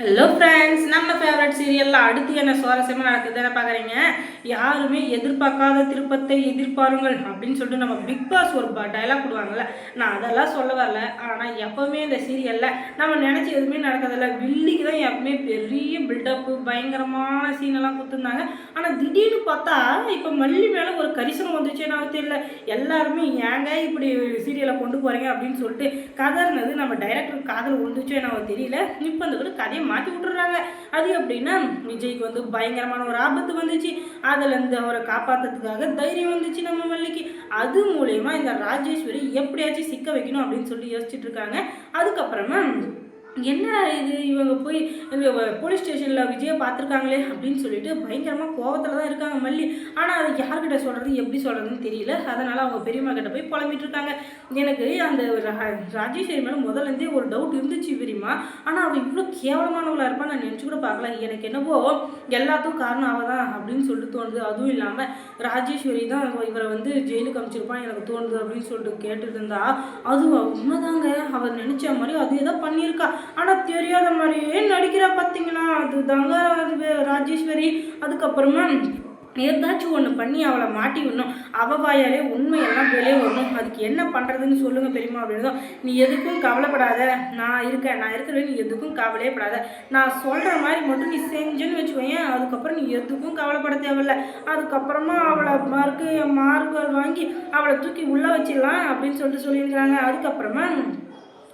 Hello friends நம்ம favourite சீரியலில் அடுத்து என்ன சுவாரஸ்யமாக நடக்குதுன்னு பார்க்குறீங்க யாருமே எதிர்பார்க்காத திருப்பத்தை எதிர்பாருங்கள் அப்படின்னு சொல்லிட்டு நம்ம பிக் பாஸ் ஒரு டைலாக் கொடுவாங்கல்ல நான் அதெல்லாம் சொல்ல வரல. ஆனால் எப்போவுமே இந்த சீரியலில் நம்ம நினச்சி எதுவுமே நடக்கிறதில்ல வில்லிக்கு தான் எப்பவுமே பெரிய பில்டப்பு பயங்கரமான சீனெல்லாம் கொடுத்துருந்தாங்க. ஆனால் திடீர்னு பார்த்தா இப்போ மல்லி மேலே ஒரு கரிசனம் வந்துச்சு எனக்கு தெரியல. எல்லாருமே ஏங்க இப்படி சீரியலை கொண்டு போகிறீங்க அப்படின்னு சொல்லிட்டு கதர்னது நம்ம டைரக்டர் காதல் வந்துச்சோ எனக்கு தெரியல. இப்போ அந்த ஒரு கதையை மாற்றி விட்டுறாங்க. அது எப்படின்னா விஜய்க்கு வந்து பயங்கரமான ஒரு ஆபத்து வந்துச்சு. அதுலேருந்து அவரை காப்பாற்றுறதுக்காக தைரியம் வந்துச்சு நம்ம மல்லிக்கு. அது மூலயமா இந்த ராஜேஸ்வரி எப்படியாச்சும் சிக்க வைக்கணும் அப்படின்னு சொல்லி யோசிச்சுட்டு இருக்காங்க. அதுக்கப்புறமா என்னடா இது? இவங்க போய் போலீஸ் ஸ்டேஷனில் விஜயை பார்த்துருக்காங்களே அப்படின்னு சொல்லிட்டு பயங்கரமாக கோவத்தில் தான் இருக்காங்க மல்லி. ஆனால் அது யார்கிட்ட சொல்கிறது எப்படி சொல்கிறதுன்னு தெரியல. அதனால் அவங்க பெரியம்மா கிட்ட போய் புலம்பிட்டு இருக்காங்க. எனக்கு அந்த ராஜேஸ்வரி மேலே முதல்ல இருந்தே ஒரு டவுட் இருந்துச்சு பெரியம்மா. ஆனால் அவள் இவ்வளோ கேவலமானவளாக இருப்பான்னு நான் நினச்சி கூட பார்க்கல. எனக்கு என்னவோ எல்லாத்துக்கும் காரணம் அவள் தான் அப்படின்னு சொல்லிட்டு தோணுது. அதுவும் இல்லாமல் ராஜேஸ்வரி தான் இவரை வந்து ஜெயிலுக்கு அமைச்சிருப்பான் எனக்கு தோணுது அப்படின்னு சொல்லிட்டு கேட்டுட்டு இருந்தா. அது உண்மைதாங்க. அவர் நினச்ச மாதிரி அது ஏதோ பண்ணியிருக்கா. ஆனால் தெரியாத மாதிரியே நடிக்கிறா பார்த்தீங்களா அதுதாங்க அது ராஜேஸ்வரி அதுக்கப்புறமா ஏதாச்சும் ஒன்று பண்ணி அவளை மாட்டி விடணும். அவள் வாயாலே உண்மையெல்லாம் வெளியே வரணும். அதுக்கு என்ன பண்ணுறதுன்னு சொல்லுங்கள் பெரியம்மா அப்படின்னு நீ எதுக்கும் கவலைப்படாத. நான் இருக்கேன் நான் இருக்கிற நீ எதுக்கும் கவலையே படாத. நான் சொல்கிற மாதிரி மட்டும் நீ செஞ்சேன்னு வச்சுக்கோயேன். அதுக்கப்புறம் நீ எதுக்கும் கவலைப்பட தேவையில்ல. அதுக்கப்புறமா அவளை மார்க்கு மார்க்குகள் வாங்கி அவளை தூக்கி உள்ளே வச்சிடலாம் அப்படின்னு சொல்லிட்டு சொல்லியிருக்கிறாங்க. அதுக்கப்புறமா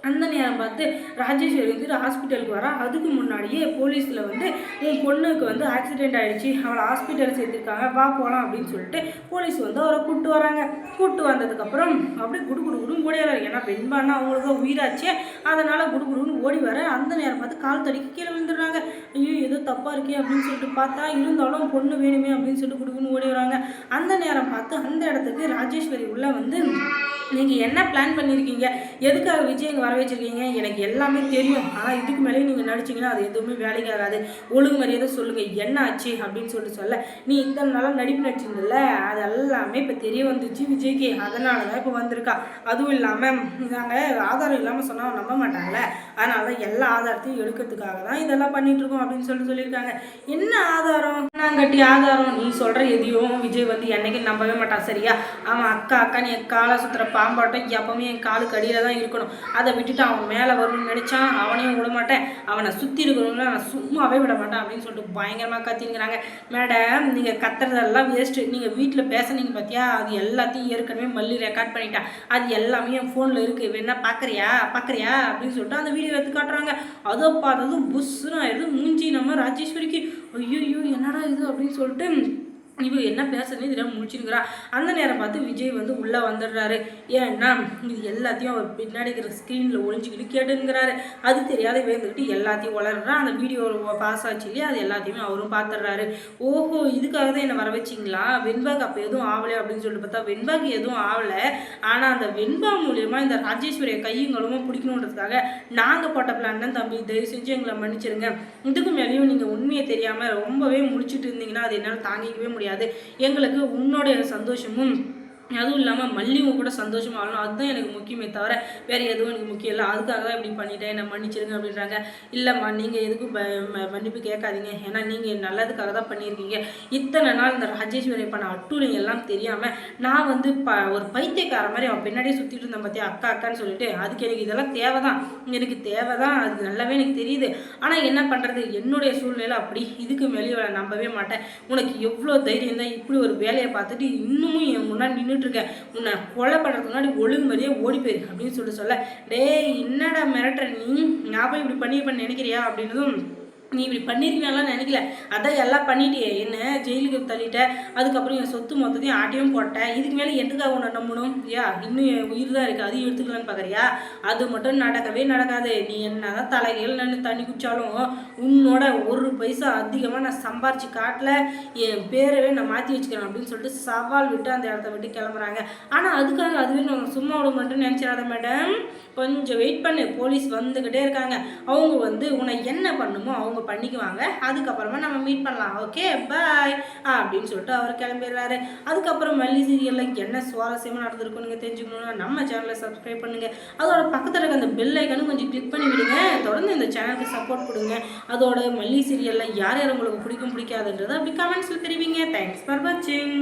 அந்த நேரம் பார்த்து ராஜேஸ்வரி வந்து ஹாஸ்பிட்டலுக்கு வரா. அதுக்கு முன்னாடியே போலீஸில் வந்து உன் பொண்ணுக்கு வந்து ஆக்சிடென்ட் ஆகிடுச்சு அவளை ஹாஸ்பிட்டல் சேர்த்துருக்காங்க. வா போகலாம் அப்படின்னு சொல்லிட்டு போலீஸ் வந்து அவரை கூப்பிட்டு வராங்க. கூப்பிட்டு வந்ததுக்கப்புறம் அப்படியே குடு குடு குடுன்னு ஓடியாரு ஏன்னா பெண்பானா அவங்களுக்கு தான் உயிராச்சே. அதனால் குடு குடுன்னு ஓடி வர அந்த நேரம் பார்த்து கால் தடிக்கு கீழே விழுந்துடுறாங்க. ஐயோ ஏதோ தப்பாக இருக்கே அப்படின்னு சொல்லிட்டு பார்த்தா இருந்தாலும் பொண்ணு வேணுமே அப்படின்னு சொல்லிட்டு குடுக்குன்னு ஓடி வராங்க. அந்த நேரம் பார்த்து அந்த இடத்துக்கு ராஜேஸ்வரி உள்ள வந்து நீங்கள் என்ன பிளான் பண்ணியிருக்கீங்க எதுக்காக விஜய் வர வர வச்சிருக்கீங்க. எனக்கு எல்லாமே தெரியும். ஆனால் இதுக்கு மேலே நீங்கள் நடிச்சிங்கன்னா அது எதுவுமே வேலைக்கு ஆகாது. ஒழுங்கு மரியாதை சொல்லுங்கள் என்ன ஆச்சு அப்படின்னு சொல்லிட்டு சொல்ல. நீ இத்தனை நாளாக நடிப்பு நடிச்சிருந்தல அது எல்லாமே இப்போ தெரிய வந்துச்சு விஜய்க்கு. அதனால தான் இப்போ வந்திருக்கா. அதுவும் இல்லாமல் நாங்கள் ஆதாரம் இல்லாமல் சொன்னால் நம்ப மாட்டாங்களே அதனால தான் எல்லா ஆதாரத்தையும் எடுக்கிறதுக்காக தான் இதெல்லாம் பண்ணிகிட்ருக்கோம் அப்படின்னு சொல்லிட்டு சொல்லியிருக்காங்க. என்ன ஆதாரம்? கட்டி ஆதாரம் நீ சொல்கிற எதையும் விஜய் வந்து என்னைக்கும் நம்பவே மாட்டான் சரியா? அவன் அக்கா அக்கா நீ என் காலை சுற்றுற பாம்பாட்டம் எப்பவுமே என் காலுக்கு அடியில் தான் இருக்கணும். அதை விட்டுட்டு அவன் மேலே வரும்னு நினச்சான் அவனையும் விட மாட்டேன். அவனை சுற்றி இருக்கிறவங்கள நான் சும்மாவே விட மாட்டேன் அப்படின்னு சொல்லிட்டு பயங்கரமாக கத்திங்கிறாங்க மேடம் நீங்கள் கத்துறதெல்லாம் வேஸ்ட்டு நீங்கள் வீட்டில் பேசுனீங்க பார்த்தியா அது எல்லாத்தையும் ஏற்கனவே மல்லி ரெக்கார்ட் பண்ணிட்டான். அது எல்லாமே என் ஃபோனில் இருக்குது வேணா பார்க்குறியா பார்க்குறியா அப்படின்னு சொல்லிட்டு அந்த வீடியோ எடுத்து காட்டுறாங்க. அதை பார்த்ததும் புஷ்ஷுன்னு ஆயிடுது. மூஞ்சி நம்ம ராஜேஸ்வரிக்கு. ஐயோ என்னடா இது அப்படின்னு சொல்லிட்டு இவ என்ன பேசுறதுன்னு தெரியாம முடிச்சிருக்கிறா அந்த நேரம் பார்த்து விஜய் வந்து உள்ளே வந்துடுறாரு. ஏன்னா இது எல்லாத்தையும் அவர் பின்னாடி இருக்கிற ஸ்க்ரீனில் ஒழிஞ்சிக்கிட்டு கேட்டுங்கிறாரு அது தெரியாத வேந்துக்கிட்டு எல்லாத்தையும் வளர்றா அந்த வீடியோ பாஸ் ஆச்சு இல்லையா? அது எல்லாத்தையுமே அவரும் பார்த்துடுறாரு. ஓஹோ இதுக்காக தான் என்னை வர வச்சிங்களா வெண்பாக் அப்போ எதுவும் ஆகலை அப்படின்னு சொல்லிட்டு பார்த்தா வெண்பாக் எதுவும் ஆகலை ஆனால் அந்த வெண்பா மூலியமாக இந்த ராஜேஸ்வரியை கையுங்களுமா பிடிக்கணுன்றதுக்காக நாங்கள் போட்ட பிளான் தான் தம்பி. தயவு செஞ்சு எங்களை மன்னிச்சிருங்க. இதுக்கு மேலேயும் நீங்கள் உண்மையை தெரியாமல் ரொம்பவே முடிச்சுட்டு இருந்தீங்கன்னா அது என்னால் தாங்கிக்கவே முடியாது. எங்களுக்கு உன்னுடைய சந்தோஷமும் அதுவும் இல்லாமல் மல்லியும் கூட சந்தோஷமாக ஆகணும் அதுதான் எனக்கு முக்கியமே தவிர வேறு எதுவும் எனக்கு முக்கியம் இல்லை. அதுக்காக தான் இப்படி பண்ணிட்டேன். என்னை மன்னிச்சிருங்க அப்படின்றாங்க. இல்லைம்மா நீங்கள் எதுக்கும் மன்னிப்பு கேட்காதீங்க. ஏன்னா நீங்கள் நல்லதுக்காக தான் பண்ணியிருக்கீங்க. இத்தனை நாள் இந்த ராஜேஸ்வரி பண்ண அட்டூழியம் எல்லாம் தெரியாமல் நான் வந்து ப ஒரு பைத்தியக்கார மாதிரி அவன் பின்னாடியே சுற்றிட்டு இருந்தேன் பார்த்தியா அக்கா அக்கான்னு சொல்லிட்டு. அதுக்கு எனக்கு இதெல்லாம் தேவை தான் எனக்கு தேவை தான் அது நல்லாவே எனக்கு தெரியுது. ஆனால் என்ன பண்ணுறது என்னுடைய சூழ்நிலை அப்படி இதுக்கு மேலே நம்பவே மாட்டேன். உனக்கு எவ்வளோ தைரியம் தான் இப்படி ஒரு வேலையை பார்த்துட்டு இன்னமும் என் முன்னாடி நின்று நின்றுட்டு இருக்க உன்னை கொலை பண்ணுறதுக்கு முன்னாடி ஒழுங்கு மாதிரியே ஓடி போயிரு அப்படின்னு சொல்லிட்டு சொல்ல டேய் என்னடா மிரட்டுற நீ? நான் போய் இப்படி பண்ணியிருப்பேன்னு நினைக்கிறியா? அப்படின்னதும் நீ இப்படி பண்ணியிருக்கீங்கலாம் நினைக்கல. அதான் எல்லாம் பண்ணிட்டியே. என்ன? ஜெயிலுக்கு தள்ளிட்டேன். அதுக்கப்புறம் என் சொத்து மொத்தத்தையும் ஆட்டையும் போட்டேன். இதுக்கு மேலே எதுக்காக உன்னை நம்பணும்? யா இன்னும் என் உயிர் தான் இருக்குது அதையும் எடுத்துக்கலான்னு பார்க்குறியா அது மட்டும் நடக்கவே நடக்காது. நீ என்ன தான் தலைகள் நின்று தண்ணி குடித்தாலும் உன்னோட ஒரு பைசா அதிகமாக நான் சம்பாரிச்சு காட்டல. என் பேரவே நான் மாற்றி வச்சுக்கிறேன் அப்படின்னு சொல்லிட்டு சவால் விட்டு அந்த இடத்த விட்டு கிளம்புறாங்க. ஆனால் அதுக்காக அதுவே நம்ம சும்மா விட மட்டும் நினச்சிடாத மேடம். கொஞ்சம் வெயிட் பண்ணு. போலீஸ் வந்துக்கிட்டே இருக்காங்க. அவங்க வந்து உன்னை என்ன பண்ணுமோ அவங்க பண்ணிக்குவாங்க. அதுக்கப்புறமா நம்ம மீட் பண்ணலாம். ஓகே பாய் அப்படின்னு சொல்லிட்டு அவர் கிளம்பிடுறாரு. அதுக்கப்புறம் மல்லி சீரியலில் என்ன சுவாரஸ்யமாக நடந்திருக்கும் நீங்கள் தெரிஞ்சுக்கணும்னா நம்ம சேனலை சப்ஸ்கிரைப் பண்ணுங்கள் அதோட பக்கத்தில் இருக்க அந்த பெல் ஐக்கனும் கொஞ்சம் கிளிக் பண்ணி விடுங்க. தொடர்ந்து இந்த சேனலுக்கு சப்போர்ட் கொடுங்க. அதோட மல்லி சீரியலில் யார் யார் உங்களுக்கு பிடிக்கும் பிடிக்காதுன்றதை அப்படி கமெண்ட்ஸில் தெரிவிங்க. தேங்க்ஸ் ஃபார் வாட்சிங்